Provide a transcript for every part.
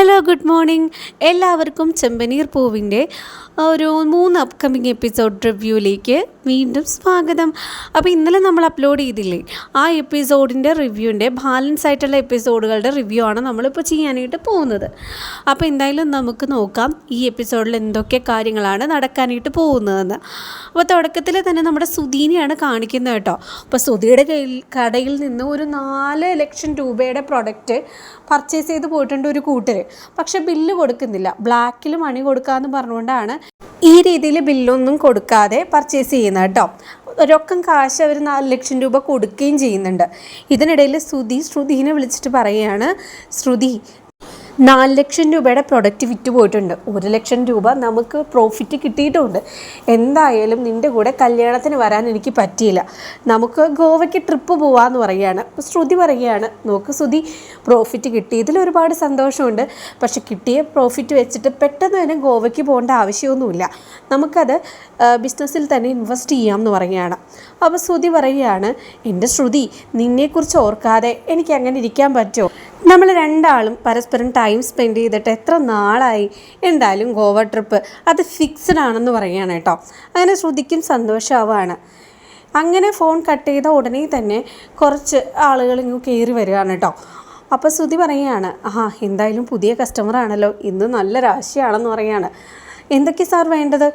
él hello good morning. എല്ലാവർക്കും ചെമ്പനീർ പൂവിന്റെ ഒരു മൂന്ന് അപ്കമിങ് എപ്പിസോഡ് റിവ്യൂയിലേക്ക് വീണ്ടും സ്വാഗതം. അപ്പോൾ ഇന്നലെ നമ്മൾ അപ്ലോഡ് ചെയ്തില്ലേ ആ എപ്പിസോഡിന്റെ റിവ്യൂവിന്റെ ബാലൻസ് ആയിട്ടുള്ള എപ്പിസോഡുകളുടെ റിവ്യൂ ആണ് നമ്മളിപ്പോൾ ചെയ്യാനായിട്ട് പോകുന്നത്. അപ്പോൾ എന്തായാലും നമുക്ക് നോക്കാം ഈ എപ്പിസോഡിൽ എന്തൊക്കെ കാര്യങ്ങളാണ് നടക്കാനായിട്ട് പോകുന്നതെന്ന്. അപ്പോൾ തുടക്കത്തിൽ തന്നെ നമ്മുടെ സുധീനെയാണ് കാണിക്കുന്നത് കേട്ടോ. അപ്പോൾ സുധിയുടെ കയ്യിൽ കടയിൽ നിന്ന് ഒരു നാല് ലക്ഷം രൂപയുടെ പ്രൊഡക്റ്റ് പർച്ചേസ് ചെയ്ത് പോയിട്ടുണ്ട് ഒരു കൂട്ടർ പക്ഷെ ബില്ല് കൊടുക്കുന്നില്ല. ബ്ലാക്കിൽ മണി കൊടുക്കാന്ന് പറഞ്ഞുകൊണ്ടാണ് ഈ രീതിയിൽ ബില്ലൊന്നും കൊടുക്കാതെ പർച്ചേസ് ചെയ്യുന്നത് കേട്ടോ. ഒരൊക്കം കാശ് അവർ നാല് ലക്ഷം രൂപ കൊടുക്കുകയും ചെയ്യുന്നുണ്ട്. ഇതിനിടയിൽ ശ്രുതി ശ്രുതിനെ വിളിച്ചിട്ട് പറയുകയാണ് ശ്രുതി നാല് ലക്ഷം രൂപയുടെ പ്രൊഡക്റ്റ് വിറ്റ് പോയിട്ടുണ്ട്. ഒരു ലക്ഷം രൂപ നമുക്ക് പ്രോഫിറ്റ് കിട്ടിയിട്ടുണ്ട്. എന്തായാലും നിന്റെ കൂടെ കല്യാണത്തിന് വരാൻ എനിക്ക് പറ്റിയില്ല. നമുക്ക് ഗോവയ്ക്ക് ട്രിപ്പ് പോവാന്ന് പറയുകയാണ്. ശ്രുതി പറയുകയാണ് നോക്ക് ശ്രുതി പ്രോഫിറ്റ് കിട്ടിയതിൽ ഒരുപാട് സന്തോഷമുണ്ട്. പക്ഷെ കിട്ടിയ പ്രോഫിറ്റ് വെച്ചിട്ട് പെട്ടെന്ന് തന്നെ ഗോവയ്ക്ക് പോകേണ്ട ആവശ്യമൊന്നുമില്ല. നമുക്കത് ബിസിനസ്സിൽ തന്നെ ഇൻവെസ്റ്റ് ചെയ്യാം എന്ന് പറയുകയാണ്. അപ്പോൾ ശ്രുതി പറയുകയാണ് എന്റെ ശ്രുതി നിന്നെക്കുറിച്ച് ഓർക്കാതെ എനിക്ക് അങ്ങനെ ഇരിക്കാൻ പറ്റുമോ? നമ്മൾ രണ്ടാളും പരസ്പരം ടൈം സ്പെൻഡ് ചെയ്തിട്ട് എത്ര നാളായി? എന്തായാലും ഗോവ ട്രിപ്പ് അത് ഫിക്സ്ഡ് ആണെന്ന് പറയുകയാണ് കേട്ടോ. അങ്ങനെ ശ്രുതിക്കും സന്തോഷമാവാണ് അങ്ങനെ ഫോൺ കട്ട് ചെയ്ത ഉടനെ തന്നെ കുറച്ച് ആളുകൾ ഇങ്ങ് കയറി വരികയാണ് കേട്ടോ. അപ്പോൾ ശ്രുതി പറയുകയാണ് ആ എന്തായാലും പുതിയ കസ്റ്റമർ ആണല്ലോ. ഇന്ന് നല്ല രാശിയാണെന്ന് പറയുകയാണ്. എന്തൊക്കെ സാർ വേണ്ടത്?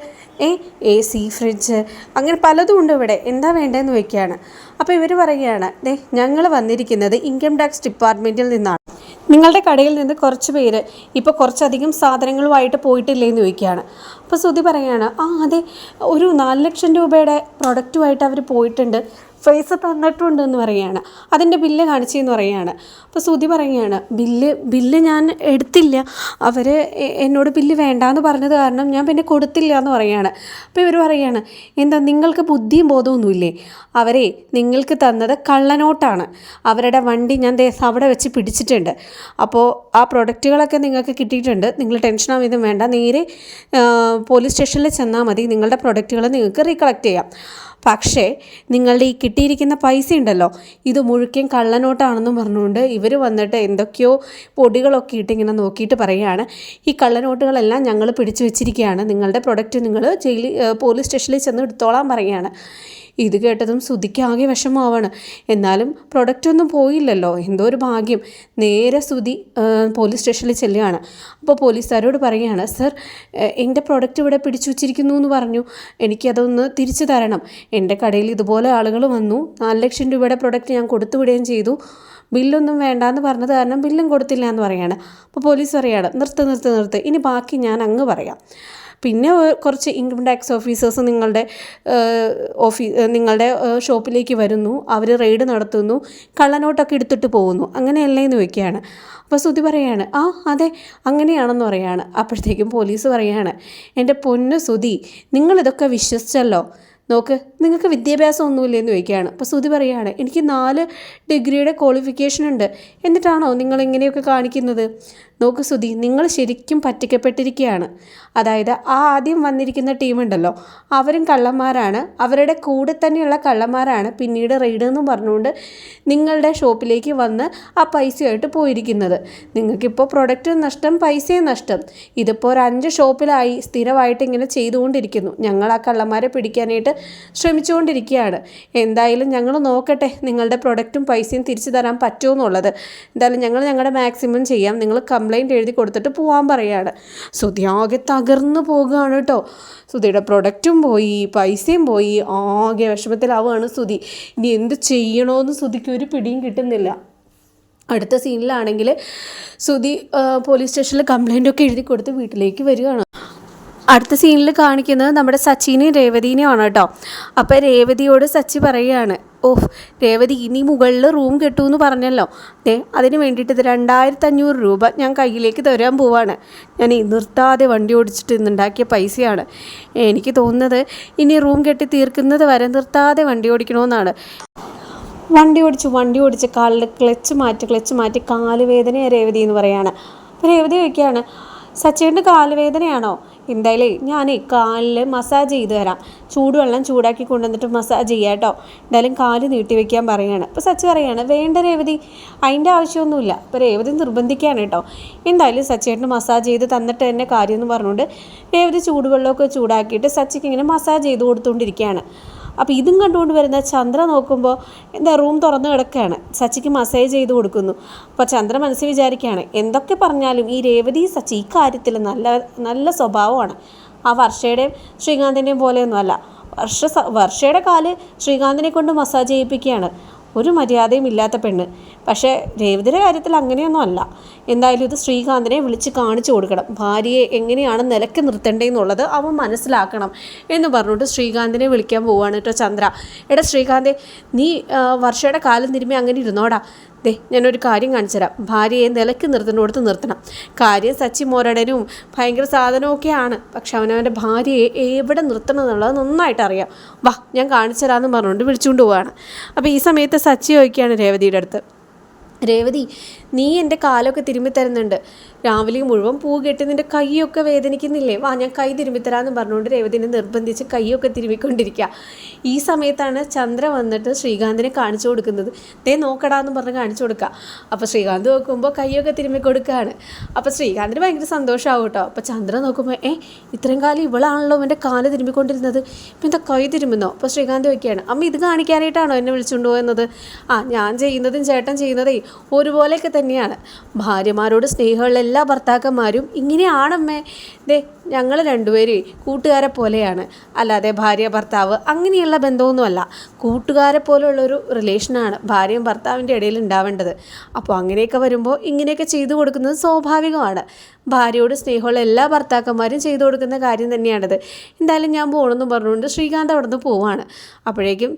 ഏ എ സി ഫ്രിഡ്ജ് അങ്ങനെ പലതും ഉണ്ട് ഇവിടെ. എന്താ വേണ്ടതെന്ന് ചോദിക്കുകയാണ്. അപ്പോൾ ഇവർ പറയുകയാണ് ദേ ഞങ്ങൾ വന്നിരിക്കുന്നത് ഇൻകം ടാക്സ് ഡിപ്പാർട്ട്മെന്റിൽ നിന്നാണ്. നിങ്ങളുടെ കടയിൽ നിന്ന് കുറച്ച് പേര് ഇപ്പോൾ കുറച്ചധികം സാധനങ്ങളുമായിട്ട് പോയിട്ടില്ലേ എന്ന് ചോദിക്കുകയാണ്. അപ്പോൾ ശ്രുതി പറയുകയാണ് ആ അതെ ഒരു നാല് ലക്ഷം രൂപയുടെ പ്രൊഡക്റ്റുമായിട്ട് അവർ പോയിട്ടുണ്ട്. പൈസ തന്നിട്ടുണ്ടെന്ന് പറയുകയാണ് അതിന്റെ ബില്ല് കാണിച്ചെന്ന് പറയുകയാണ് അപ്പോൾ ശ്രുതി പറയുകയാണ് ബില്ല് ബില്ല് ഞാൻ എടുത്തില്ല. അവർ എന്നോട് ബില്ല് വേണ്ടാന്ന് പറഞ്ഞത് കാരണം ഞാൻ പിന്നെ കൊടുത്തില്ല എന്ന് പറയുകയാണ് അപ്പോൾ ഇവർ പറയുകയാണ് എന്താ നിങ്ങൾക്ക് ബുദ്ധിയും ബോധമൊന്നുമില്ലേ? അവരെ നിങ്ങൾക്ക് തന്നത് കള്ളനോട്ടാണ്. അവരുടെ വണ്ടി ഞാൻ ദേ അവിടെ വെച്ച് പിടിച്ചിട്ടുണ്ട്. അപ്പോൾ ആ പ്രൊഡക്റ്റുകളൊക്കെ നിങ്ങൾക്ക് കിട്ടിയിട്ടുണ്ട്. നിങ്ങൾ ടെൻഷൻ ആവുന്നതും വേണ്ട. നേരെ പോലീസ് സ്റ്റേഷനിൽ ചെന്നാൽ മതി. നിങ്ങളുടെ പ്രൊഡക്റ്റുകൾ നിങ്ങൾക്ക് റീകളക്ട് ചെയ്യാം. പക്ഷേ നിങ്ങളുടെ ഈ കിട്ടിയിരിക്കുന്ന പൈസ ഉണ്ടല്ലോ ഇത് മുഴുക്കൻ കള്ളനോട്ടാണെന്നും പറഞ്ഞുകൊണ്ട് ഇവർ വന്നിട്ട് എന്തൊക്കെയോ പൊടികളൊക്കെ ഇട്ട് ഇങ്ങനെ നോക്കിയിട്ട് പറയുകയാണ്. ഈ കള്ളനോട്ടുകളെല്ലാം ഞങ്ങൾ പിടിച്ചു വെച്ചിരിക്കുകയാണ്. നിങ്ങളുടെ പ്രൊഡക്റ്റ് നിങ്ങൾ ജയിലിൽ പോലീസ് സ്റ്റേഷനിൽ ചെന്ന് എടുത്തോളാൻ പറയുകയാണ്. ഇത് കേട്ടതും സുധിക്ക് ആകെ വിഷമമാവാണ്. എന്നാലും പ്രൊഡക്റ്റ് ഒന്നും പോയില്ലല്ലോ. എന്തോ ഒരു ഭാഗ്യം. നേരെ സുധി പോലീസ് സ്റ്റേഷനിൽ ചെല്ലുകയാണ്. അപ്പോൾ പോലീസുകാരോട് പറയുകയാണ് സർ എന്റെ പ്രൊഡക്റ്റ് ഇവിടെ പിടിച്ചു വച്ചിരിക്കുന്നു എന്ന് പറഞ്ഞു. എനിക്കതൊന്ന് തിരിച്ചു തരണം. എന്റെ കടയിൽ ഇതുപോലെ ആളുകൾ വന്നു. നാല് ലക്ഷം രൂപയുടെ പ്രൊഡക്റ്റ് ഞാൻ കൊടുത്തു വിടുകയും ചെയ്തു. ബില്ലൊന്നും വേണ്ടാന്ന് പറഞ്ഞത് കാരണം ബില്ലും കൊടുത്തില്ല എന്ന് പറയാണ് അപ്പോൾ പോലീസ് പറയാണ് നിർത്ത് നിർത്ത് നിർത്ത്. ഇനി ബാക്കി ഞാൻ അങ്ങ് പറയാം. പിന്നെ കുറച്ച് ഇൻകം ടാക്സ് ഓഫീസേഴ്സ് നിങ്ങളുടെ ഓഫീ നിങ്ങളുടെ ഷോപ്പിലേക്ക് വരുന്നു. അവർ റെയ്ഡ് നടത്തുന്നു. കള്ളനോട്ടൊക്കെ എടുത്തിട്ട് പോകുന്നു. അങ്ങനെയല്ലേ എന്ന് വയ്ക്കുകയാണ് അപ്പോൾ ശ്രുതി പറയാണ് ആ അതെ അങ്ങനെയാണെന്ന് പറയാണ്. അപ്പോഴത്തേക്കും പോലീസ് പറയാണ് എന്റെ പൊന്നു ശ്രുതി നിങ്ങളിതൊക്കെ വിശ്വസിച്ചല്ലോ. നോക്ക് നിങ്ങൾക്ക് വിദ്യാഭ്യാസം ഒന്നുമില്ലെന്ന് ചോദിക്കുകയാണ്. അപ്പോൾ ശ്രുതി പറയുകയാണ് എനിക്ക് നാല് ഡിഗ്രിയുടെ ക്വാളിഫിക്കേഷൻ ഉണ്ട്. എന്നിട്ടാണോ നിങ്ങൾ ഇങ്ങനെയൊക്കെ കാണിക്കുന്നത്? നോക്ക് സുധി നിങ്ങൾ ശരിക്കും പറ്റിക്കപ്പെട്ടിരിക്കുകയാണ്. അതായത് ആ ആദ്യം വന്നിരിക്കുന്ന ടീമുണ്ടല്ലോ അവരും കള്ളന്മാരാണ്. അവരുടെ കൂടെ തന്നെയുള്ള കള്ളന്മാരാണ് പിന്നീട് റെയ്ഡ് എന്ന് പറഞ്ഞുകൊണ്ട് നിങ്ങളുടെ ഷോപ്പിലേക്ക് വന്ന് ആ പൈസയായിട്ട് പോയിരിക്കുന്നത്. നിങ്ങൾക്കിപ്പോൾ പ്രൊഡക്റ്റ് നഷ്ടം പൈസയും നഷ്ടം. ഇതിപ്പോൾ ഒരു അഞ്ച് ഷോപ്പിലായി സ്ഥിരമായിട്ട് ഇങ്ങനെ ചെയ്തുകൊണ്ടിരിക്കുന്നു. ഞങ്ങൾ ആ കള്ളന്മാരെ പിടിക്കാനായിട്ട് ശ്രമിച്ചുകൊണ്ടിരിക്കുകയാണ്. എന്തായാലും ഞങ്ങൾ നോക്കട്ടെ നിങ്ങളുടെ പ്രൊഡക്റ്റും പൈസയും തിരിച്ചു തരാൻ പറ്റുമെന്നുള്ളത് എന്തായാലും ഞങ്ങൾ ഞങ്ങളുടെ മാക്സിമം ചെയ്യാം. നിങ്ങൾ കംപ്ലൈന്റ് എഴുതി കൊടുത്തിട്ട് പോകാൻ പറയുകയാണ് സുധി ആകെ തകർന്നു പോകുകയാണ് കേട്ടോ സുധിയുടെ പ്രൊഡക്റ്റും പോയി പൈസയും പോയി ആകെ വിഷമത്തിലാവുകയാണ് സുധി ഇനി എന്ത് ചെയ്യണമെന്ന് സുധിക്ക് ഒരു പിടിയും കിട്ടുന്നില്ല. അടുത്ത സീനിലാണെങ്കിൽ സുധി പോലീസ് സ്റ്റേഷനിൽ കംപ്ലൈന്റ് ഒക്കെ എഴുതി കൊടുത്ത് വീട്ടിലേക്ക് വരികയാണ്. അടുത്ത സീനിൽ കാണിക്കുന്നത് നമ്മുടെ സച്ചിനെയും രേവതിനെയും ആണ് കേട്ടോ അപ്പോൾ രേവതിയോട് സച്ചി പറയുകയാണ് ഓഹ് രേവതി ഇനി മുകളിൽ റൂം കിട്ടുമെന്ന് പറഞ്ഞല്ലോ. ദേ അതിന് വേണ്ടിയിട്ട് രണ്ടായിരത്തി അഞ്ഞൂറ് രൂപ ഞാൻ കയ്യിലേക്ക് തരാൻ പോവാണ്. ഞാൻ നിർത്താതെ വണ്ടി ഓടിച്ചിട്ട് ഇന്നുണ്ടാക്കിയ പൈസയാണ്. എനിക്ക് തോന്നുന്നത് ഇനി റൂം കെട്ടി തീർക്കുന്നത് വരെ നിർത്താതെ വണ്ടി ഓടിക്കണമെന്നാണ് വണ്ടി ഓടിച്ച് വണ്ടി ഓടിച്ച് കാലിൽ ക്ലച്ച് മാറ്റി ക്ലച്ച് മാറ്റി കാലുവേദനയാണ് രേവതി എന്ന് പറയാണ്. രേവതി ചോദിക്കുകയാണ് സച്ചിന്റെ കാലുവേദനയാണോ? എന്തായാലേ ഞാനേ കാലിൽ മസാജ് ചെയ്ത് തരാം. ചൂടുവെള്ളം ചൂടാക്കി കൊണ്ടുവന്നിട്ട് മസാജ് ചെയ്യാം കേട്ടോ. എന്തായാലും കാൽ നീട്ടി വെക്കാൻ പറയുകയാണ് അപ്പോൾ സച്ചി പറയുകയാണ് വേണ്ട രേവതി അതിന്റെ ആവശ്യമൊന്നുമില്ല. അപ്പോൾ രേവതി നിർബന്ധിക്കുകയാണ് കേട്ടോ. എന്തായാലും സച്ചേട്ടന് മസാജ് ചെയ്ത് തന്നിട്ട് തന്നെ കാര്യം എന്ന് പറഞ്ഞുകൊണ്ട് രേവതി ചൂടുവെള്ളമൊക്കെ ചൂടാക്കിയിട്ട് സച്ചിക്ക് ഇങ്ങനെ മസാജ് ചെയ്ത് കൊടുത്തുകൊണ്ടിരിക്കുകയാണ്. അപ്പോൾ ഇതും കണ്ടുകൊണ്ട് വരുന്ന ചന്ദ്ര നോക്കുമ്പോൾ എന്താ റൂം തുറന്നു കിടക്കുകയാണ്. സച്ചിക്ക് മസേജ് ചെയ്ത് കൊടുക്കുന്നു. അപ്പോൾ ചന്ദ്ര മനസ്സിൽ വിചാരിക്കുകയാണ് എന്തൊക്കെ പറഞ്ഞാലും ഈ രേവതി സച്ചി ഈ കാര്യത്തിൽ നല്ല നല്ല സ്വഭാവമാണ്. ആ വർഷയുടെയും ശ്രീകാന്തിന്റെയും പോലെയൊന്നും അല്ല വർഷ വർഷയുടെ കാൽ ശ്രീകാന്തിനെ കൊണ്ട് മസാജ് ചെയ്യിപ്പിക്കുകയാണ്. ഒരു മര്യാദയും ഇല്ലാത്ത പെണ്ണ്. പക്ഷേ രേവതിയുടെ കാര്യത്തിൽ അങ്ങനെയൊന്നും അല്ല. എന്തായാലും ഇത് ശ്രീകാന്തിനെ വിളിച്ച് കാണിച്ചു കൊടുക്കണം. ഭാര്യയെ എങ്ങനെയാണ് നിലയ്ക്ക് നിർത്തേണ്ടതെന്നുള്ളത് അവൻ മനസ്സിലാക്കണം എന്ന് പറഞ്ഞിട്ട് ശ്രീകാന്തിനെ വിളിക്കാൻ പോവുകയാണ് കേട്ടോ ചന്ദ്ര. എടാ ശ്രീകാന്തെ നീ വർഷയുടെ കാലം തിരുമ്പി അങ്ങനെ ഇരുന്നോടാ. ദേ ഞാനൊരു കാര്യം കാണിച്ചു തരാം ഭാര്യയെ നിലയ്ക്ക് നിർത്തുന്നിടത്ത് നിർത്തണം. കാര്യം സച്ചി മോരടനും ഭയങ്കര സാധനമൊക്കെയാണ്. പക്ഷെ അവനവന്റെ ഭാര്യയെ എവിടെ നിർത്തണം എന്നുള്ളത് നന്നായിട്ട് അറിയാം വാ ഞാൻ കാണിച്ചു തരാമെന്ന് പറഞ്ഞുകൊണ്ട് വിളിച്ചുകൊണ്ട് പോവാണ്. അപ്പോൾ ഈ സമയത്ത് സച്ചി ചോദിക്കുകയാണ് രേവതിയുടെ അടുത്ത്. രേവതി നീ എന്റെ കാലൊക്കെ തിരുമ്മി തരുന്നുണ്ട്. രാവിലെ മുഴുവൻ പൂ കെട്ടി നിന്റെ കൈയൊക്കെ വേദനിക്കുന്നില്ലേ? വാ ഞാൻ കൈ തിരുമ്മിത്തരാമെന്ന് പറഞ്ഞുകൊണ്ട് രേവതിനെ നിർബന്ധിച്ച് കൈയൊക്കെ തിരുമ്മിക്കൊണ്ടിരിക്കുക. ഈ സമയത്താണ് ചന്ദ്ര വന്നിട്ട് ശ്രീകാന്തിനെ കാണിച്ചു കൊടുക്കുന്നത്. ദേ നോക്കടാ എന്ന് പറഞ്ഞ് കാണിച്ചു കൊടുക്കുക. അപ്പോൾ ശ്രീകാന്ത് നോക്കുമ്പോൾ കൈയൊക്കെ തിരുമ്മി കൊടുക്കുകയാണ്. അപ്പോൾ ശ്രീകാന്തിന് ഭയങ്കര സന്തോഷമാവും കേട്ടോ അപ്പോൾ ചന്ദ്ര നോക്കുമ്പോൾ ഏ ഇത്രയും കാലം ഇവളാണല്ലോ എന്റെ കാൽ തിരുമ്മിക്കൊണ്ടിരുന്നത്. ഇപ്പം എന്താ കൈ തിരുമ്മുന്നോ? അപ്പോൾ ശ്രീകാന്ത് വയ്ക്കുകയാണ് അമ്മ ഇത് കാണിക്കാനായിട്ടാണോ എന്നെ വിളിച്ചുകൊണ്ട് പോകുന്നത് ആ ഞാൻ ചെയ്യുന്നതും ചേട്ടൻ ചെയ്യുന്നതേ. ഒരുപോലെയൊക്കെ തന്നെയാണ്. ഭാര്യമാരോട് സ്നേഹമുള്ള എല്ലാ ഭർത്താക്കന്മാരും ഇങ്ങനെയാണമ്മേ ദേ ഞങ്ങൾ രണ്ടുപേരും കൂട്ടുകാരെ പോലെയാണ്. അല്ലാതെ ഭാര്യ ഭർത്താവ് അങ്ങനെയുള്ള ബന്ധമൊന്നുമല്ല. കൂട്ടുകാരെ പോലെയുള്ളൊരു റിലേഷനാണ് ഭാര്യയും ഭർത്താവിന്റെ ഇടയിൽ ഉണ്ടാവേണ്ടത്. അപ്പോൾ അങ്ങനെയൊക്കെ വരുമ്പോൾ ഇങ്ങനെയൊക്കെ ചെയ്തു കൊടുക്കുന്നത് സ്വാഭാവികമാണ്. ഭാര്യയോട് സ്നേഹമുള്ള എല്ലാ ഭർത്താക്കന്മാരും ചെയ്തു കൊടുക്കുന്ന കാര്യം തന്നെയാണത്. എന്തായാലും ഞാൻ പോകണമെന്ന് പറഞ്ഞുകൊണ്ട് ശ്രീകാന്ത് അവിടെ നിന്ന് പോവാണ്. അപ്പോഴേക്കും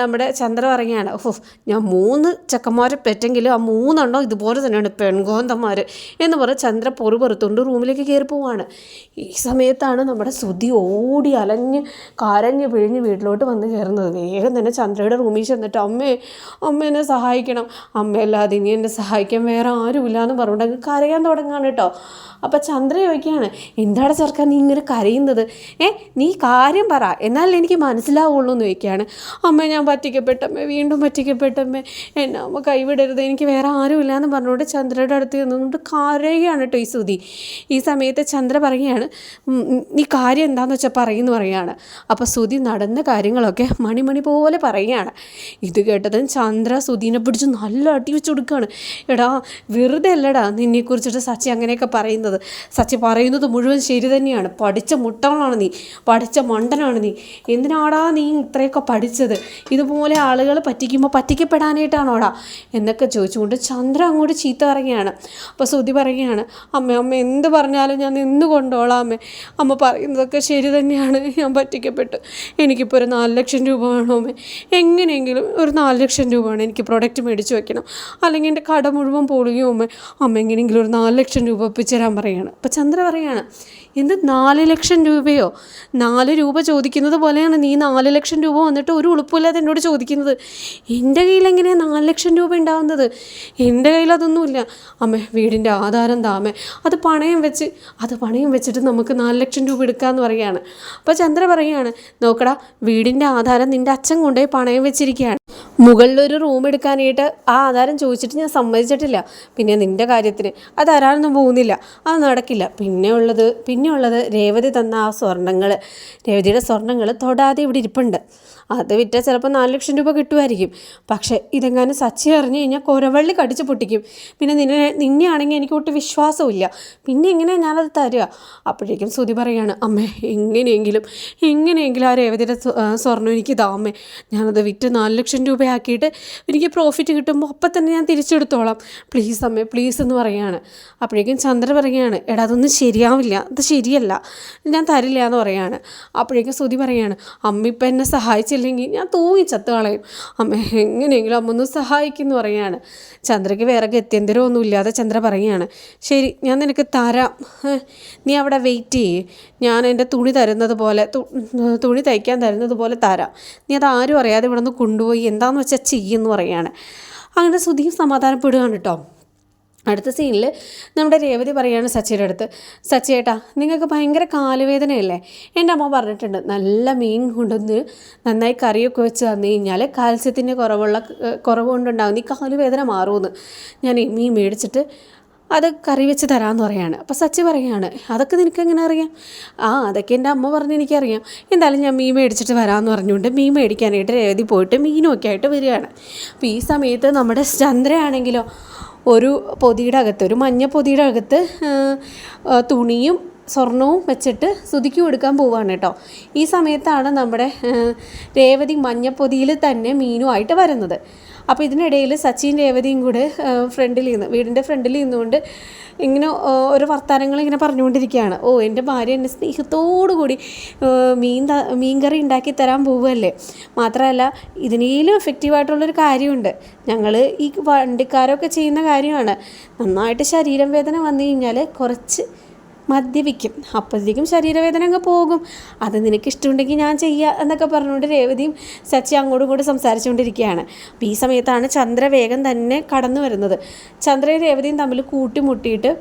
നമ്മുടെ ചന്ദ്ര പറയുകയാണ് ഓഹ് ഞാൻ മൂന്ന് ചെക്കന്മാരെ പെറ്റെങ്കിലും ആ മൂന്നെണ്ണം ഇതുപോലെ തന്നെയാണ് പെൺകോന്തന്മാർ എന്ന് പറഞ്ഞ് ചന്ദ്ര പൊറു പെറുത്തുകൊണ്ട് റൂമിലേക്ക് കയറി പോവാണ്. ഈ സമയത്താണ് നമ്മുടെ ശ്രുതി ഓടി അലഞ്ഞ് കരഞ്ഞ് പിഴിഞ്ഞ് വീട്ടിലോട്ട് വന്ന് കയറുന്നത്. വേഗം തന്നെ ചന്ദ്രയുടെ റൂമിൽ ചെന്നിട്ട് അമ്മേ അമ്മ എന്നെ സഹായിക്കണം. അമ്മയല്ലാതെ ഇനി എന്നെ സഹായിക്കാൻ വേറെ ആരുമില്ല എന്ന് പറഞ്ഞുകൊണ്ട് കരയാൻ തുടങ്ങാണ് കേട്ടോ. അപ്പം ചന്ദ്ര ചോദിക്കുകയാണ് എന്താണ് ചെറുക്കാൻ നീ ഇങ്ങനെ കരയുന്നത്? ഏ നീ കാര്യം പറ. എന്നാലേ എനിക്ക് മനസ്സിലാവുള്ളൂ എന്ന് ചോദിക്കുകയാണ്. അമ്മ ഞാൻ പറ്റിക്കപ്പെട്ടമ്മേ വീണ്ടും പറ്റിക്കപ്പെട്ടമ്മേ എന്നെ അമ്മ കൈവിടരുത്. എനിക്ക് വേറെ ആരുമില്ല എന്ന് പറഞ്ഞുകൊണ്ട് ചന്ദ്രയുടെ അടുത്ത് നിന്നുകൊണ്ട് കരയുകയാണ് കേട്ടോ ഈ സുതി ഈ സമയത്ത് ചന്ദ്ര പറയുകയാണ് നീ കാര്യം എന്താണെന്ന് വെച്ചാൽ പറയുന്നു പറയുകയാണ്. അപ്പോൾ സുധി നടന്ന കാര്യങ്ങളൊക്കെ മണിമണി പോലെ പറയുകയാണ്. ഇത് കേട്ടതും ചന്ദ്ര സുധീനെ പിടിച്ച് നല്ല അടി വെച്ച് കൊടുക്കുകയാണ്. എടാ വെറുതെ അല്ലടാ നിന്നെക്കുറിച്ചിട്ട് സച്ചി അങ്ങനെയൊക്കെ പറയുന്നത്. സച്ചി പറയുന്നത് മുഴുവൻ ശരി തന്നെയാണ്. പഠിച്ച മുട്ടകളാണ് നീ. പഠിച്ച മണ്ടനാണ് നീ. എന്തിനാടാ നീ ഇത്രയൊക്കെ പഠിച്ചത്? ഇതുപോലെ ആളുകൾ പറ്റിക്കുമ്പോൾ പറ്റിക്കപ്പെടാനായിട്ടാണോടാ? എന്നൊക്കെ ചോദിച്ചുകൊണ്ട് ചന്ദ്ര അങ്ങോട്ട് ചീത്ത പറയുകയാണ്. അപ്പോൾ സുധി പറയുകയാണ് അമ്മ അമ്മ എന്ത് പറഞ്ഞാലും ഞാൻ നിന്ന് കൊണ്ടോളാം അമ്മ അമ്മ പറയുന്നതൊക്കെ ശരി തന്നെയാണ്. ഞാൻ പറ്റിക്കപ്പെട്ടു. എനിക്കിപ്പോൾ ഒരു നാല് ലക്ഷം രൂപ വേണമേ എങ്ങനെയെങ്കിലും ഒരു നാല് ലക്ഷം രൂപ വേണം എനിക്ക് പ്രൊഡക്റ്റ് മേടിച്ച് വെക്കണം. അല്ലെങ്കിൽ എന്റെ കട മുഴുവൻ പൊളിയും അമ്മ അമ്മ എങ്ങനെയെങ്കിലും ഒരു നാല് ലക്ഷം രൂപ ഒപ്പിച്ച് തരാൻ പറയുകയാണ് അപ്പോൾ ചന്ദ്ര പറയുകയാണ് എന്ത് നാല് ലക്ഷം രൂപയോ? നാല് രൂപ ചോദിക്കുന്നത് പോലെയാണ് നീ നാല് ലക്ഷം രൂപ വന്നിട്ട് ഒരു ഉളുപ്പില്ലാതെ എന്നോട് ചോദിക്കുന്നത്. എന്റെ കയ്യിൽ എങ്ങനെയാണ് നാല് ലക്ഷം രൂപ ഉണ്ടാവുന്നത്? എന്റെ കയ്യിൽ അതൊന്നുമില്ല. അമ്മേ വീടിന്റെ ആധാരം താമേ. അത് പണയം വെച്ച് അത് പണയം വെച്ചിട്ട് നമുക്ക് നാല് ലക്ഷം രൂപ എടുക്കാമെന്ന് പറയുകയാണ്. അപ്പോൾ ചന്ദ്ര പറയുകയാണ് നോക്കടാ വീടിന്റെ ആധാരം നിന്റെ അച്ഛൻ കൊണ്ടുപോയി പണയം വെച്ചിരിക്കുകയാണ്. മുകളിലൊരു റൂം എടുക്കാനായിട്ട് ആ ആധാരം ചോദിച്ചിട്ട് ഞാൻ സമ്മതിച്ചിട്ടില്ല. പിന്നെ നിന്റെ കാര്യത്തിന് അത് ആരാളൊന്നും പോകുന്നില്ല. അത് നടക്കില്ല. പിന്നെ ഉള്ളത് പിന്നെ ഉള്ളത് രേവതി തന്ന ആ സ്വർണങ്ങൾ രേവതിയുടെ സ്വർണങ്ങൾ തൊടാതെ ഇവിടെ ഇരിപ്പുണ്ട്. അത് വിറ്റാൽ ചിലപ്പോൾ നാല് ലക്ഷം രൂപ കിട്ടുമായിരിക്കും. പക്ഷേ ഇതെങ്ങാനും സച്ചി അറിഞ്ഞു കഴിഞ്ഞാൽ കുരവള്ളി കടിച്ച് പൊട്ടിക്കും. പിന്നെ നിന്നെ നിന്നെയാണെങ്കിൽ എനിക്ക് ഒട്ടും വിശ്വാസമില്ല പിന്നെ എങ്ങനെയാണ് ഞാനത് തരിക അപ്പോഴേക്കും ശ്രുതി പറയാണ് അമ്മേ എങ്ങനെയെങ്കിലും എങ്ങനെയെങ്കിലും ആ രേവതിയുടെ സ്വർണം എനിക്ക് താമേ ഞാനത് വിറ്റ് നാല് ലക്ഷം രൂപയാക്കിയിട്ട് എനിക്ക് പ്രോഫിറ്റ് കിട്ടുമ്പോൾ അപ്പം തന്നെ ഞാൻ തിരിച്ചെടുത്തോളാം. പ്ലീസ് അമ്മേ പ്ലീസ് എന്ന് പറയുകയാണ് അപ്പോഴേക്കും ചന്ദ്ര പറയുകയാണ് എടാ അതൊന്നും ശരിയാവില്ല. അത് ശരിയല്ല. ഞാൻ തരില്ല എന്ന് പറയുകയാണ് അപ്പോഴേക്കും ശ്രുതി പറയുകയാണ് അമ്മ ഇപ്പം എന്നെ സഹായിച്ചില്ലെങ്കിൽ ഞാൻ തൂങ്ങി ചത്തു കളയും അമ്മ എങ്ങനെയെങ്കിലും അമ്മ ഒന്ന് സഹായിക്കുന്നു പറയുകയാണ് ചന്ദ്രയ്ക്ക് വേറെ ഗത്യന്തരമൊന്നും ഇല്ലാതെ ചന്ദ്ര പറയുകയാണ്. ശരി ഞാൻ നിനക്ക് തരാം. നീ അവിടെ വെയിറ്റ് ചെയ്യേ. ഞാൻ എന്റെ തുണി തരുന്നത് പോലെ തുണി തയ്ക്കാൻ തരുന്നത് പോലെ തരാം. നീ അത് ആരും അറിയാതെ ഇവിടെ നിന്ന് കൊണ്ടുപോയി എന്താണെന്ന് വെച്ചാൽ ചെയ്യുമെന്ന് പറയുകയാണ് അങ്ങനെ സുധീം സമാധാനപ്പെടുകയാണ് കേട്ടോ. അടുത്ത സീനിൽ നമ്മുടെ രേവതി പറയുകയാണ് സച്ചിയുടെ അടുത്ത് സച്ചിയേട്ടാ നിങ്ങൾക്ക് ഭയങ്കര കാലുവേദനയല്ലേ? എന്റെ അമ്മ പറഞ്ഞിട്ടുണ്ട് നല്ല മീൻ കൊണ്ടുവന്ന് നന്നായി കറിയൊക്കെ വെച്ച് തന്നു കഴിഞ്ഞാൽ കാൽസ്യത്തിന്റെ കുറവുള്ള കുറവ് കൊണ്ടുണ്ടാകുന്ന ഈ കാലുവേദന മാറുമെന്ന് ഞാൻ മീൻ മേടിച്ചിട്ട് അത് കറി വെച്ച് തരാമെന്ന് പറയാണ്. അപ്പോൾ സച്ചി പറയാണ് അതൊക്കെ നിനക്ക് എങ്ങനെ അറിയാം? ആ അതൊക്കെ എന്റെ അമ്മ പറഞ്ഞ് എനിക്കറിയാം. എന്തായാലും ഞാൻ മീൻ മേടിച്ചിട്ട് വരാമെന്ന് പറഞ്ഞുകൊണ്ട് മീൻ മേടിക്കാനായിട്ട് രേവതി പോയിട്ട് മീനും ഒക്കെ ആയിട്ട് വരികയാണ്. അപ്പോൾ ഈ സമയത്ത് നമ്മുടെ ചന്ദ്രയാണെങ്കിലോ ഒരു പൊതിയുടെ അകത്ത് ഒരു മഞ്ഞ പൊതിയുടെ അകത്ത് തുണിയും സ്വർണവും വെച്ചിട്ട് സുതിക്ക് കൊടുക്കാൻ പോവാണ് കേട്ടോ. ഈ സമയത്താണ് നമ്മുടെ രേവതി മഞ്ഞപ്പൊതിയിൽ തന്നെ മീനുമായിട്ട് വരുന്നത്. അപ്പോൾ ഇതിനിടയിൽ സച്ചിൻ രേവതിയും കൂടെ ഫ്രണ്ടിൽ നിന്ന് വീടിന്റെ ഫ്രണ്ടിൽ നിന്നുകൊണ്ട് ഇങ്ങനെ ഓരോ വർത്തമാനങ്ങൾ ഇങ്ങനെ പറഞ്ഞുകൊണ്ടിരിക്കുകയാണ്. ഓ എന്റെ ഭാര്യ എന്നെ സ്നേഹത്തോടു കൂടി മീൻ ത- മീൻ കറി ഉണ്ടാക്കി തരാൻ പോവുകയല്ലേ? മാത്രമല്ല ഇതിനേലും എഫക്റ്റീവായിട്ടുള്ളൊരു കാര്യമുണ്ട്. ഞങ്ങൾ ഈ വണ്ടിക്കാരൊക്കെ ചെയ്യുന്ന കാര്യമാണ്. നന്നായിട്ട് ശരീരം വേദന വന്നു കഴിഞ്ഞാൽ കുറച്ച് മദ്യപിക്കും. അപ്പോഴത്തേക്കും ശരീരവേദന അങ്ങ് പോകും. അത് നിനക്ക് ഇഷ്ടമുണ്ടെങ്കിൽ ഞാൻ ചെയ്യുക എന്നൊക്കെ പറഞ്ഞുകൊണ്ട് രേവതിയും സച്ചി അങ്ങോട്ടും ഇങ്ങോട്ടും സംസാരിച്ചുകൊണ്ടിരിക്കുകയാണ്. അപ്പോൾ ഈ സമയത്താണ് ചന്ദ്ര വേഗം തന്നെ കടന്നു വരുന്നത്. ചന്ദ്രയും രേവതിയും തമ്മിൽ കൂട്ടിമുട്ടിയിട്ട്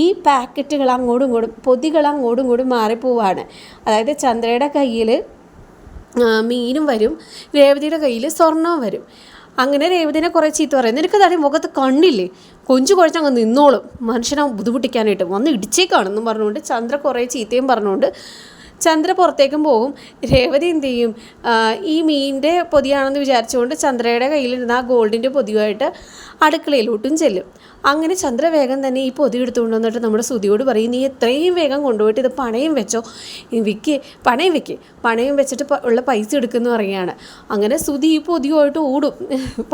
ഈ പാക്കറ്റുകൾ അങ്ങോട്ടും ഇങ്ങോട്ടും പൊതികൾ അങ്ങോട്ടും ഇങ്ങോട്ടും മാറിപ്പോവാണ്. അതായത് ചന്ദ്രയുടെ കയ്യിൽ മീനും വരും രേവതിയുടെ കയ്യിൽ സ്വർണവും വരും. അങ്ങനെ രേവതിനെ കുറേ ചീത്ത പറയും. നിനക്ക് തടി മുഖത്ത് കണ്ണില്ലേ? കൊഞ്ചു കുഴച്ചങ്ങ് നിന്നോളും. മനുഷ്യനെ ബുദ്ധിമുട്ടിക്കാനായിട്ട്. വന്ന് ഇടിച്ചേക്കാണെന്നും പറഞ്ഞുകൊണ്ട് ചന്ദ്ര കുറേ ചീത്തയും പറഞ്ഞുകൊണ്ട് ചന്ദ്ര പുറത്തേക്കും പോകും. രേവതി എന്ത് ചെയ്യും? ഈ മീനിന്റെ പൊതിയാണെന്ന് വിചാരിച്ചുകൊണ്ട് ചന്ദ്രയുടെ കയ്യിലിരുന്ന ആ ഗോൾഡിന്റെ പൊതിയുമായിട്ട് അടുക്കളയിലോട്ടും ചെല്ലും. അങ്ങനെ ചന്ദ്ര വേഗം തന്നെ ഈ പൊതി എടുത്തുകൊണ്ട് വന്നിട്ട് നമ്മുടെ സുതിയോട് പറയും നീ എത്രയും വേഗം കൊണ്ടുപോയിട്ട് ഇത് പണയം വെച്ചോ. വിൽക്ക് പണയം വെക്ക്. പണയം വെച്ചിട്ട് ഉള്ള പൈസ എടുക്കുമെന്ന് പറയുകയാണ്. അങ്ങനെ സുതി ഈ പൊതിയുമായിട്ട് ഓടും.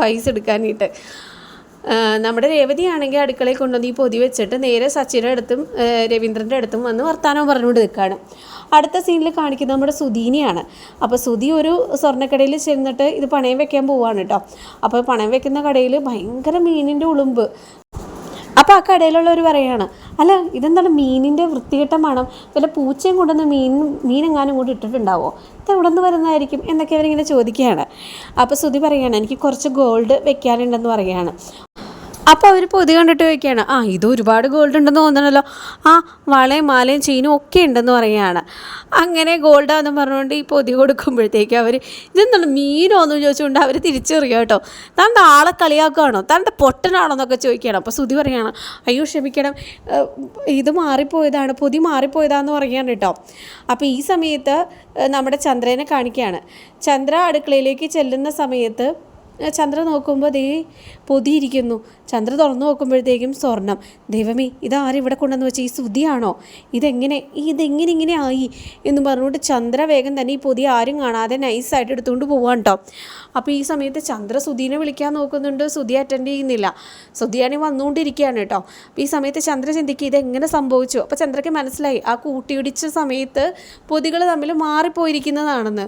പൈസ എടുക്കാനായിട്ട്. നമ്മുടെ രേവതിയാണെങ്കിൽ അടുക്കളയിൽ കൊണ്ടുവന്ന് ഈ പൊതി വെച്ചിട്ട് നേരെ സച്ചിന്റെ അടുത്തും രവീന്ദ്രന്റെ അടുത്തും വന്ന് വർത്തമാനം പറഞ്ഞുകൊണ്ട് നിൽക്കുകയാണ്. അടുത്ത സീനിൽ കാണിക്കുന്നത് നമ്മുടെ സുധീനിയാണ്. അപ്പോൾ സുധി ഒരു സ്വർണക്കടയിൽ ചെന്നിട്ട് ഇത് പണയം വെക്കാൻ പോവാണ് കേട്ടോ അപ്പോൾ പണയം വെക്കുന്ന കടയിൽ ഭയങ്കര മീനിന്റെ ഉളുമ്പ്. അപ്പോൾ ആ കടയിലുള്ളവർ പറയുകയാണ് അല്ല ഇതെന്താണ് മീനിന്റെ വൃത്തികെട്ട മണം? വല്ല പൂച്ചയും കൊണ്ടുവന്ന് മീൻ മീനെങ്ങാനും കൂടി ഇട്ടിട്ടുണ്ടാവോ? ഇത് എവിടെ നിന്ന് വരുന്നതായിരിക്കും? എന്നൊക്കെ അവരിങ്ങനെ ചോദിക്കുകയാണ്. അപ്പോൾ സുധി പറയുകയാണ് എനിക്ക് കുറച്ച് ഗോൾഡ് വെക്കാനുണ്ടെന്ന് പറയുകയാണ് അപ്പോൾ അവർ പൊതി കണ്ടിട്ട് ചോദിക്കുകയാണ് ആ ഇത് ഒരുപാട് ഗോൾഡ് ഉണ്ടെന്ന് തോന്നണല്ലോ. ആ വളയും മാലയും ചെയിനും ഒക്കെ ഉണ്ടെന്ന് പറയുകയാണ്. അങ്ങനെ ഗോൾഡാന്ന് പറഞ്ഞുകൊണ്ട് ഈ പൊതി കൊടുക്കുമ്പോഴത്തേക്ക് അവർ ഇതെന്താണ് മീനോ എന്ന് ചോദിച്ചുകൊണ്ട് അവർ തിരിച്ചറിയുക കേട്ടോ. താന്റെ ആളെ കളിയാക്കുകയാണോ താന്റെ പൊട്ടനാണോ എന്നൊക്കെ ചോദിക്കുകയാണ്. അപ്പോൾ സുതി പറയുകയാണ് അയ്യോ ക്ഷമിക്കണം. ഇത് മാറിപ്പോയതാണ്. പൊതി മാറിപ്പോയതാന്ന് പറയുകയാണ് കേട്ടോ. അപ്പോൾ ഈ സമയത്ത് നമ്മുടെ ചന്ദ്രനെ കാണിക്കുകയാണ്. ചന്ദ്ര അടുക്കളയിലേക്ക് ചെല്ലുന്ന സമയത്ത് ചന്ദ്ര നോക്കുമ്പോൾ ദേ പൊതിയിരിക്കുന്നു. ചന്ദ്ര തുറന്നു നോക്കുമ്പോഴത്തേക്കും സ്വർണം. ദൈവമേ ഇതാരും ഇവിടെ കൊണ്ടുവന്ന് വെച്ച? ഈ സുതിയാണോ ഇതെങ്ങനെ ഇതെങ്ങനെ ഇങ്ങനെ ആയി? എന്ന് പറഞ്ഞുകൊണ്ട് ചന്ദ്ര വേഗം തന്നെ ഈ പൊതി ആരും കാണാതെ നൈസായിട്ട് എടുത്തുകൊണ്ട് പോവാൻ കേട്ടോ അപ്പോൾ ഈ സമയത്ത് ചന്ദ്ര സുധീനെ വിളിക്കാൻ നോക്കുന്നുണ്ട്. സുധി അറ്റൻഡ് ചെയ്യുന്നില്ല. സുധിയാണെങ്കിൽ വന്നുകൊണ്ടിരിക്കുകയാണ് കേട്ടോ അപ്പോൾ ഈ സമയത്ത് ചന്ദ്ര ചിന്തിക്കുക ഇതെങ്ങനെ സംഭവിച്ചു? അപ്പോൾ ചന്ദ്രയ്ക്ക് മനസ്സിലായി ആ കൂട്ടിയിടിച്ച സമയത്ത് പൊതികൾ തമ്മിൽ മാറിപ്പോയിരിക്കുന്നതാണെന്ന്.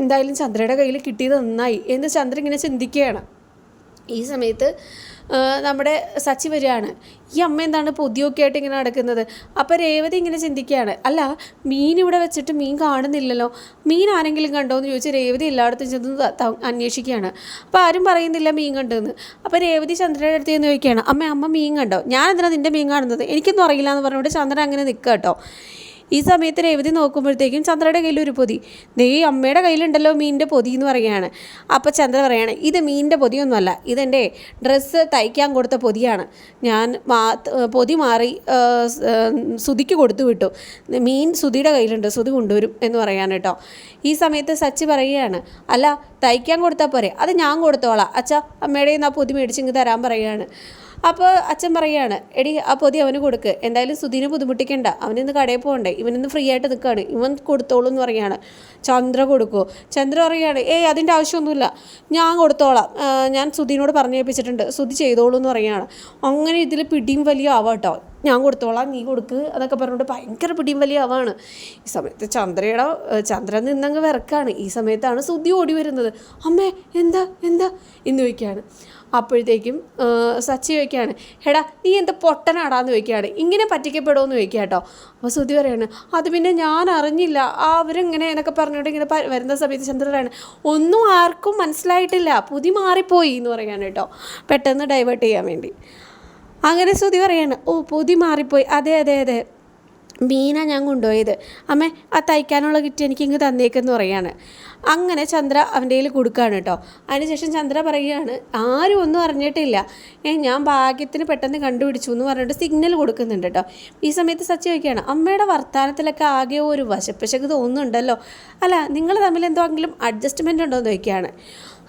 എന്തായാലും ചന്ദ്രയുടെ കയ്യിൽ കിട്ടിയത് നന്നായി എന്ന് ചന്ദ്ര ഇങ്ങനെ ചിന്തിക്കുകയാണ്. ഈ സമയത്ത് നമ്മുടെ സച്ചി വരികയാണ്. ഈ അമ്മ എന്താണ് പൊതിയൊക്കെ ആയിട്ട് ഇങ്ങനെ നടക്കുന്നത്? അപ്പോൾ രേവതി ഇങ്ങനെ ചിന്തിക്കുകയാണ്. അല്ല മീൻ ഇവിടെ വെച്ചിട്ട് മീൻ കാണുന്നില്ലല്ലോ. മീൻ ആരെങ്കിലും കണ്ടോ? എന്ന് ചോദിച്ച് രേവതി എല്ലായിടത്തും ചെന്ന് അന്വേഷിക്കുകയാണ്. അപ്പോൾ ആരും പറയുന്നില്ല മീൻ കണ്ടെന്ന്. അപ്പോൾ രേവതി ചന്ദ്രയുടെ അടുത്ത് ചെന്ന് ചോദിക്കുകയാണ്. അമ്മ അമ്മ മീൻ കണ്ടോ? ഞാൻ എന്തിനാണ് നിന്റെ മീൻ കാണുന്നത്? എനിക്കൊന്നും അറിയില്ല എന്ന് പറഞ്ഞുകൊണ്ട് ചന്ദ്രൻ അങ്ങനെ നിൽക്കുക കേട്ടോ ഈ സമയത്ത് രേവതി നോക്കുമ്പോഴത്തേക്കും ചന്ദ്രയുടെ കയ്യിൽ ഒരു പൊതി. ദേ അമ്മയുടെ കയ്യിലുണ്ടല്ലോ മീനിന്റെ പൊതി എന്ന് പറയുകയാണ്. അപ്പോൾ ചന്ദ്ര പറയാണ് ഇത് മീനിന്റെ പൊതിയൊന്നുമല്ല ഇതെന്റെ ഡ്രസ്സ് തയ്ക്കാൻ കൊടുത്ത പൊതിയാണ്. ഞാൻ മാ പൊതി മാറി സുതിക്ക് കൊടുത്തു വിട്ടു. മീൻ സുതിയുടെ കയ്യിലുണ്ട് സുതി കൊണ്ടുവരും എന്ന് പറയാൻ കേട്ടോ. ഈ സമയത്ത് സച്ചി പറയുകയാണ് അല്ല തയ്ക്കാൻ കൊടുത്താൽ പോരെ അത് ഞാൻ കൊടുത്തോളാം. അച്ഛ അമ്മയുടെ നിന്ന് ആ പൊതി മേടിച്ചിങ്ങ് തരാൻ പറയുകയാണ് അപ്പോൾ അച്ഛൻ പറയുകയാണ് എടി ആ പൊതി അവന് കൊടുക്ക്. എന്തായാലും സുധീനെ ബുദ്ധിമുട്ടിക്കണ്ട. അവനിന്ന് കടയിൽ പോകണ്ടേ. ഇവനിന്ന് ഫ്രീ ആയിട്ട് നിൽക്കുകയാണ് ഇവൻ കൊടുത്തോളൂ എന്ന് പറയാണ്. ചന്ദ്ര കൊടുക്കുമോ ചന്ദ്ര പറയാണ് ഏയ് അതിന്റെ ആവശ്യമൊന്നുമില്ല. ഞാൻ കൊടുത്തോളാം. ഞാൻ സുധീനോട് പറഞ്ഞേൽപ്പിച്ചിട്ടുണ്ട് സുധി ചെയ്തോളൂ എന്ന് പറയാണ്. അങ്ങനെ ഇതിൽ പിടിയും വലിയ ആവാട്ടോ. ഞാൻ കൊടുത്തോളാം നീ കൊടുക്ക് എന്നൊക്കെ പറഞ്ഞുകൊണ്ട് ഭയങ്കര പിടിയും വലിയ ആവാണ്. ഈ സമയത്ത് ചന്ദ്രയുടെ ചന്ദ്രൻ നിന്നങ്ങ് വിറക്കാണ്. ഈ സമയത്താണ് സുധി ഓടി വരുന്നത്. അമ്മേ എന്താ എന്താ? എന്ന് ചോദിക്കുകയാണ്. അപ്പോഴത്തേക്കും സച്ചി ചോദിക്കുകയാണ് എടാ നീ എന്താ പൊട്ടനാടാന്ന് ചോദിക്കുകയാണ്. ഇങ്ങനെ പറ്റിക്കപ്പെടുമോ ചോദിക്കുക കേട്ടോ. അപ്പോൾ സുധി പറയാണ് അത് പിന്നെ ഞാൻ അറിഞ്ഞില്ല. ആ അവരിങ്ങനെ എന്നൊക്കെ പറഞ്ഞുകൊണ്ട് ഇങ്ങനെ വരുന്ന സമയത്ത് ചന്ദ്രനാണ് ഒന്നും ആർക്കും മനസ്സിലായിട്ടില്ല. പുതി മാറിപ്പോയി എന്ന് പറയാണ് കേട്ടോ. പെട്ടെന്ന് ഡൈവേർട്ട് ചെയ്യാൻ വേണ്ടി. അങ്ങനെ ശ്രുതി പറയാണ് ഓ പൊതി മാറിപ്പോയി. അതെ അതെ അതെ. മീന ഞാൻ കൊണ്ടുപോയത്. അമ്മേ ആ തയ്ക്കാനുള്ള കിറ്റ് എനിക്ക് ഇങ്ങ് തന്നേക്കെന്ന് പറയാണ്. അങ്ങനെ ചന്ദ്ര അവന്റെ കയ്യിൽ കൊടുക്കുകയാണ് കേട്ടോ. അതിനുശേഷം ചന്ദ്ര പറയുകയാണ് ആരും ഒന്നും അറിഞ്ഞിട്ടില്ല. ഏ ഞാൻ ഭാഗ്യത്തിന് പെട്ടെന്ന് കണ്ടുപിടിച്ചു എന്ന് പറഞ്ഞിട്ട് സിഗ്നൽ കൊടുക്കുന്നുണ്ട് കേട്ടോ. ഈ സമയത്ത് സച്ചി വയ്ക്കുകയാണ് അമ്മയുടെ വർത്തമാനത്തിലൊക്കെ ആകെ ഒരു വശപ്പശക്ക് തോന്നുന്നുണ്ടല്ലോ. അല്ല നിങ്ങൾ തമ്മിൽ എന്തെങ്കിലും അഡ്ജസ്റ്റ്മെന്റ് ഉണ്ടോ? എന്ന് ചോദിക്കുകയാണ്.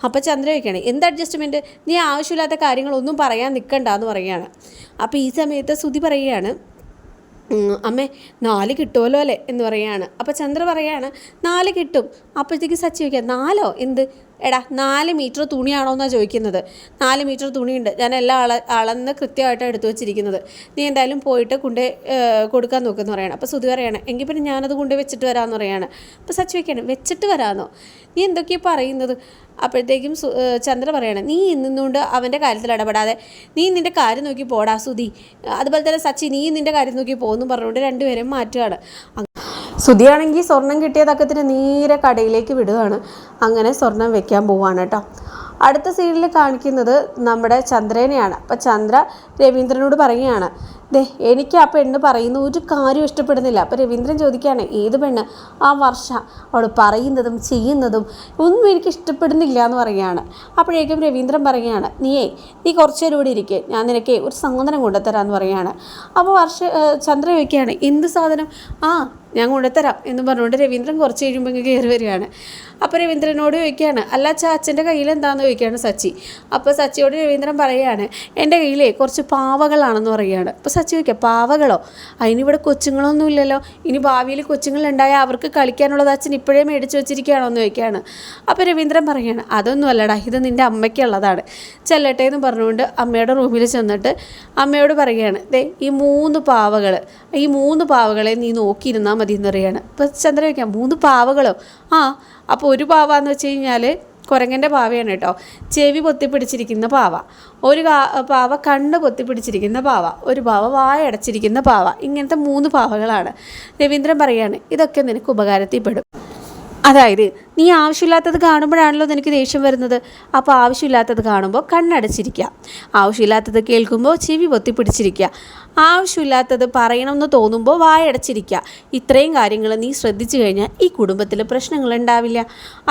അപ്പോൾ ചന്ദ്ര ചോദിക്കുകയാണ് എന്ത് അഡ്ജസ്റ്റ്മെന്റ് നീ ആവശ്യമില്ലാത്ത കാര്യങ്ങളൊന്നും പറയാൻ നിൽക്കണ്ട എന്ന് പറയുകയാണ്. അപ്പോൾ ഈ സമയത്ത് ശ്രുതി പറയുകയാണ് അമ്മ അമ്മേ നാല് കിട്ടുമല്ലോ അല്ലേ എന്ന് പറയുകയാണ്. അപ്പോൾ ചന്ദ്ര പറയുകയാണ് നാല് കിട്ടും. അപ്പോഴത്തേക്ക് സച്ചി വയ്ക്കുക നാലോ? എന്ത്? എടാ നാല് മീറ്റർ തുണിയാണോ എന്നാണ് ചോദിക്കുന്നത്. നാല് മീറ്റർ തുണിയുണ്ട്. ഞാൻ എല്ലാം അള അളന്ന് കൃത്യമായിട്ടാണ് എടുത്തു വെച്ചിരിക്കുന്നത്. നീ എന്തായാലും പോയിട്ട് കൊണ്ടേ കൊടുക്കാൻ നോക്കുമെന്ന് പറയണം. അപ്പോൾ സുധി പറയണം എങ്കിൽ പിന്നെ ഞാനത് കൊണ്ടേ വെച്ചിട്ട് വരാമെന്ന് പറയാണ്. അപ്പോൾ സച്ചി വയ്ക്കാണ് വെച്ചിട്ട് വരാമെന്നോ? നീ എന്തൊക്കെയാണ് പറയുന്നത്? അപ്പോഴത്തേക്കും ചന്ദ്ര പറയണം നീ നിന്നുകൊണ്ട് അവന്റെ കാര്യത്തിൽ ഇടപെടാതെ നീ നിന്റെ കാര്യം നോക്കി പോടാ സുധി. അതുപോലെ തന്നെ സച്ചി നീ നിന്റെ കാര്യം നോക്കി പോകുന്നു പറഞ്ഞുകൊണ്ട് രണ്ടുപേരും മാറ്റുകയാണ്. സുധിയാണെങ്കിൽ സ്വർണം കിട്ടിയ തക്കത്തിന് നേരെ കടയിലേക്ക് വിടുകയാണ്. അങ്ങനെ സ്വർണം വെക്കാൻ പോവാണ് കേട്ടോ. അടുത്ത സീനിൽ കാണിക്കുന്നത് നമ്മുടെ ചന്ദ്രനെയാണ്. അപ്പം ചന്ദ്ര രവീന്ദ്രനോട് പറയുകയാണ് ദേ എനിക്ക് ആ പെണ്ണ് പറയുന്ന ഒരു കാര്യം ഇഷ്ടപ്പെടുന്നില്ല. അപ്പം രവീന്ദ്രൻ ചോദിക്കുകയാണ് ഏത് പെണ്ണ്? ആ വർഷ. അവൾ പറയുന്നതും ചെയ്യുന്നതും ഒന്നും എനിക്ക് ഇഷ്ടപ്പെടുന്നില്ല എന്ന് പറയുകയാണ്. അപ്പോഴേക്കും രവീന്ദ്രൻ പറയുകയാണ് നീയേ നീ കുറച്ച് ഇവിടെ ഇരിക്കുക ഞാൻ നിനക്ക് ഒരു സാധനം കൊണ്ടുത്തരാമെന്ന് പറയുകയാണ്. അപ്പോൾ വർഷ ചന്ദ്ര ചോദിക്കുകയാണ് എന്ത് സാധനം? ആ ഞാൻ കൊണ്ടുത്തരാം എന്ന് പറഞ്ഞുകൊണ്ട് രവീന്ദ്രൻ കുറച്ച് കഴിയുമ്പോൾ ഇങ്ങ് കയറി വരികയാണ്. അപ്പോൾ രവീന്ദ്രനോട് ചോദിക്കുകയാണ് അല്ല ചാച്ചന്റെ കയ്യിൽ എന്താണെന്ന് ചോദിക്കുകയാണ് സച്ചി. അപ്പോൾ സച്ചിയോട് രവീന്ദ്രൻ പറയുകയാണ് എന്റെ കയ്യിലേ കുറച്ച് പാവകളാണെന്ന് പറയുകയാണ്. അപ്പോൾ സച്ചി വയ്ക്കുക പാവകളോ? അതിനിവിടെ കൊച്ചുങ്ങളൊന്നും ഇല്ലല്ലോ. ഇനി ഭാവിയിൽ കൊച്ചുങ്ങളുണ്ടായാൽ അവർക്ക് കളിക്കാനുള്ളത് അച്ഛൻ ഇപ്പോഴേ മേടിച്ച് വെച്ചിരിക്കുകയാണോ എന്ന് ചോദിക്കുകയാണ്. അപ്പോൾ രവീന്ദ്രൻ പറയുകയാണ് അതൊന്നും അല്ലടാ ഇത് നിന്റെ അമ്മയ്ക്കുള്ളതാണ്. ചെല്ലട്ടെ എന്ന് പറഞ്ഞുകൊണ്ട് അമ്മയുടെ റൂമിൽ ചെന്നിട്ട് അമ്മയോട് പറയുകയാണ് ദേ ഈ മൂന്ന് പാവകൾ ഈ മൂന്ന് പാവകളെ നീ നോക്കിയിരുന്നാൽ മതി എന്ന് പറയുകയാണ് ഇപ്പോൾ ചന്ദ്ര ചോദിക്കാം മൂന്ന് പാവകളോ? ആ അപ്പോൾ ഒരു പാവാന്ന് വെച്ച് കഴിഞ്ഞാൽ കുരങ്ങന്റെ പാവയാണ് കേട്ടോ. ചെവി പൊത്തിപ്പിടിച്ചിരിക്കുന്ന പാവ. ഒരു പാവ കണ്ണ് പൊത്തിപ്പിടിച്ചിരിക്കുന്ന പാവ. ഒരു പാവ വായ അടച്ചിരിക്കുന്ന പാവ. ഇങ്ങനത്തെ മൂന്ന് പാവകളാണ്. രവീന്ദ്രൻ പറയാണ് ഇതൊക്കെ നിനക്ക് ഉപകാരത്തിൽ പെടും അതായത് നീ ആവശ്യമില്ലാത്തത് കാണുമ്പോഴാണല്ലോ നിനക്ക് ദേഷ്യം വരുന്നത്. അപ്പോൾ ആവശ്യമില്ലാത്തത് കാണുമ്പോൾ കണ്ണടച്ചിരിക്കുക ആവശ്യമില്ലാത്തത് കേൾക്കുമ്പോൾ ചെവി പൊത്തിപ്പിടിച്ചിരിക്കുക ആവശ്യമില്ലാത്തത് പറയണമെന്ന് തോന്നുമ്പോൾ വായടച്ചിരിക്കുക ഇത്രയും കാര്യങ്ങൾ നീ ശ്രദ്ധിച്ചു കഴിഞ്ഞാൽ ഈ കുടുംബത്തിൽ പ്രശ്നങ്ങൾ ഉണ്ടാവില്ല.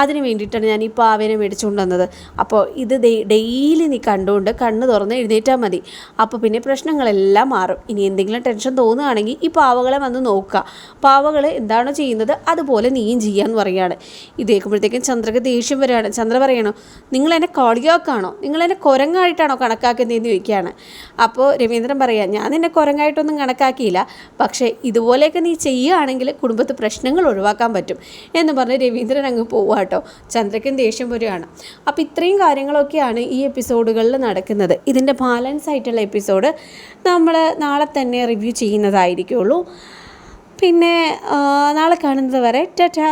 അതിന് വേണ്ടിയിട്ടാണ് ഞാൻ ഈ പാവേനെ മേടിച്ചുകൊണ്ട് വന്നത്. അപ്പോൾ ഇത് ഡെയിലി നീ കണ്ടുകൊണ്ട് കണ്ണ് തുറന്ന് എഴുന്നേറ്റാൽ മതി. അപ്പോൾ പിന്നെ പ്രശ്നങ്ങളെല്ലാം മാറും. ഇനി എന്തെങ്കിലും ടെൻഷൻ തോന്നുകയാണെങ്കിൽ ഈ പാവകളെ വന്ന് നോക്കുക. പാവകൾ എന്താണോ ചെയ്യുന്നത് അതുപോലെ നീയും ചെയ്യാന്ന് പറയുകയാണ് ഇത് കേൾക്കുമ്പോഴത്തേക്കും ചന്ദ്രക്ക് ദേഷ്യം വരികയാണ്. ചന്ദ്ര പറയണോ നിങ്ങൾ എന്നെ കോളിയോക്കാണോ? നിങ്ങൾ എന്നെ കുരങ്ങായിട്ടാണോ കണക്കാക്കുന്നതെന്ന് ചോദിക്കുകയാണ്. അപ്പോൾ രവീന്ദ്രൻ പറയാം ഞാൻ നിന്നെ കുരങ്ങായിട്ടൊന്നും കണക്കാക്കിയില്ല. പക്ഷേ ഇതുപോലെയൊക്കെ നീ ചെയ്യുകയാണെങ്കിൽ കുടുംബത്ത് പ്രശ്നങ്ങൾ ഒഴിവാക്കാൻ പറ്റും. എന്ന് പറഞ്ഞ് രവീന്ദ്രൻ അങ്ങ് പോവുക കേട്ടോ. ചന്ദ്രയ്ക്കും ദേഷ്യം വരികയാണ്. അപ്പോൾ ഇത്രയും കാര്യങ്ങളൊക്കെയാണ് ഈ എപ്പിസോഡുകളിൽ നടക്കുന്നത്. ഇതിന്റെ ബാലൻസ് ആയിട്ടുള്ള എപ്പിസോഡ് നമ്മൾ നാളെ തന്നെ റിവ്യൂ ചെയ്യുന്നതായിരിക്കുള്ളൂ. പിന്നെ നാളെ കാണുന്നത് വരെ ടാറ്റാ!